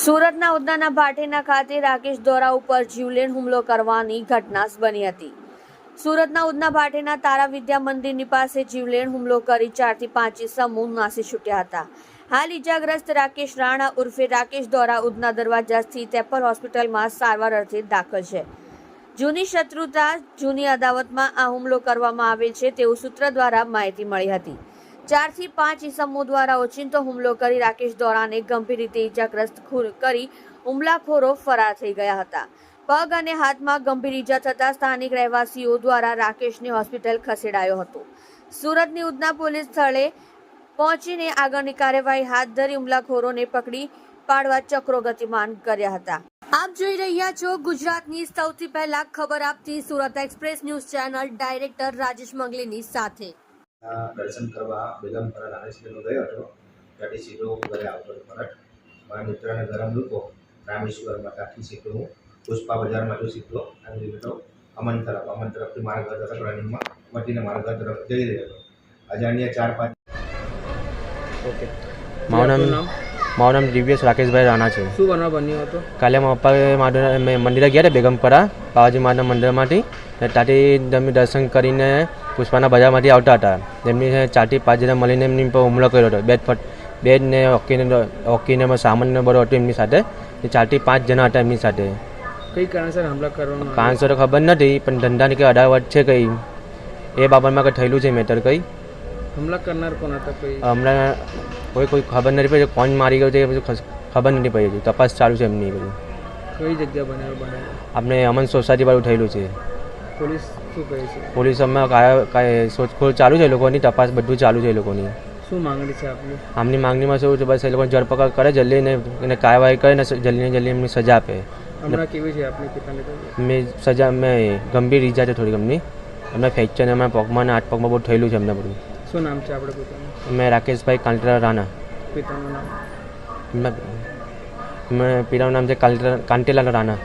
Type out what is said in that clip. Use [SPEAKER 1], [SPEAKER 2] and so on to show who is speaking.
[SPEAKER 1] સુરતના ઉધનાના ભાટેના ખાતે રાકેશ દોરા ઉપર જીવલેણ હુમલો કરવાની ઘટના બની હતી. સુરતના ઉદના ભાટેના તારા વિદ્યા મંદિરની પાસે જીવલેણ હુમલો કરી ચારથી પાંચ સમૂહ નાસી છૂટ્યા હતા. હાલ ઇજાગ્રસ્ત રાકેશ રાણા ઉર્ફે રાકેશ દોરા ઉદના દરવાજા સ્થિત એપલ હોસ્પિટલમાં સારવાર અર્થે દાખલ છે. જૂની શત્રુતા, જૂની અદાવતમાં આ હુમલો કરવામાં આવેલ છે તેવું સૂત્ર દ્વારા માહિતી મળી હતી. ચારથી પાંચ ઇસમો દ્વારા ઓચિંતો હુમલો કરી રાકેશ દોરાને ગંભીર રીતે ઇજાગ્રસ્ત કરી હુમલાખોરો ફરાર થઈ ગયા હતા. પગ અને હાથમાં ગંભીર ઈજા થતાં સ્થાનિક રહેવાસીઓ દ્વારા રાકેશને હોસ્પિટલ ખસેડાયો હતો. સુરતની ઉધના પોલીસ સ્થળે પહોંચીને આગળની કાર્યવાહી હાથ ધરી હુમલાખોરોને પકડી પાડવા ચક્રો ગતિમાન કર્યા હતા. આપ જોઈ રહ્યા છો ગુજરાતની સૌથી પહેલા ખબર આપતી Surat express news channel director Rajesh મંગલીની સાથે.
[SPEAKER 2] દર્શન કરવા બેગમપરા રામેશ્વરનો ગયો હતો. ત્યાંથી સીધો ઘરે આવતો હતો પરત મારા મિત્રને ગરમ મૂકો રામેશ્વરમાં ત્યાંથી સીધો હું પુષ્પા બજારમાં જો સીધો આવી રીતે અમન તરફ અમન તરફથી મારા ઘર તરફ રનિંગમાં વટીને મારા ઘર તરફ જઈ રહ્યો હતો. અજાણ્યા ચાર પાંચ
[SPEAKER 3] ઓકે.
[SPEAKER 4] મારું નામ મારું નામ દિવ્યેશ રાકેશભાઈ રાણા છે.
[SPEAKER 3] શું બનવા બન્યો હતો?
[SPEAKER 4] કાલે મારા પપ્પા મારા મેં મંદિરે ગયા હતા બેગમપરા. બાવાજી માના મંદિરમાંથી. ત્યાંથી તમે દર્શન કરીને પુષ્પાના બજારમાંથી આવતા હતા. એમની ચારથી પાંચ જણા મળીને એમની પર હુમલો કર્યો હતો. બેટ ફટ બેટ ને હોકીને હોકીને સામાન્ય ને હતો એમની સાથે. એ ચારથી પાંચ જણા હતા એમની સાથે.
[SPEAKER 3] કઈ કારણસર હુમલા કરવાનો?
[SPEAKER 4] પાંચસો તો ખબર નથી પણ ધંધાની કંઈ અડાવટ છે કંઈ? એ બાબતમાં કંઈ થયેલું છે મેટર કંઈ?
[SPEAKER 3] હુમલા કરનાર કોણ હતા કોઈ?
[SPEAKER 4] હમણાં કોઈ કોઈ ખબર નથી પડી કોણ મારી ગયો છે એ બધું ખબર નથી પડી. તપાસ ચાલુ છે એમની બધું.
[SPEAKER 3] કઈ જગ્યા બનાવ્યો બનાવ્યો?
[SPEAKER 4] આપણે અમન સોસાયટી વાળું થયેલું છે.
[SPEAKER 3] પોલીસ શું કહે છે?
[SPEAKER 4] પોલીસ હમણાં કાંઈ કાંઈ શોધખોળ ચાલુ છે એ લોકોની તપાસ બધું ચાલુ છે એ લોકોની.
[SPEAKER 3] શું માંગણી છે આપની?
[SPEAKER 4] આમની માંગણીમાં શું છે બસ એ લોકોની ધરપકડ કરે જલ્દી ને એને કાર્યવાહી કરે ને જલ્દી ને જલ્દી એમની સજા આપે.
[SPEAKER 3] હમણાં કેવી છે આપની પિતાને
[SPEAKER 4] મેં સજા મેં ગંભીર ઈજા છે થોડી એમની એમને ફ્રેક્ચર એમના પગમાં આઠ પગમાં બહુ થયેલું છે એમને બધું.
[SPEAKER 3] શું નામ છે આપણે પિતાનું?
[SPEAKER 4] મેં રાકેશભાઈ કાંટરા રાણા.
[SPEAKER 3] પિતાનું નામ?
[SPEAKER 4] એમના પિતાનું નામ છે કાંટેલા રાણા.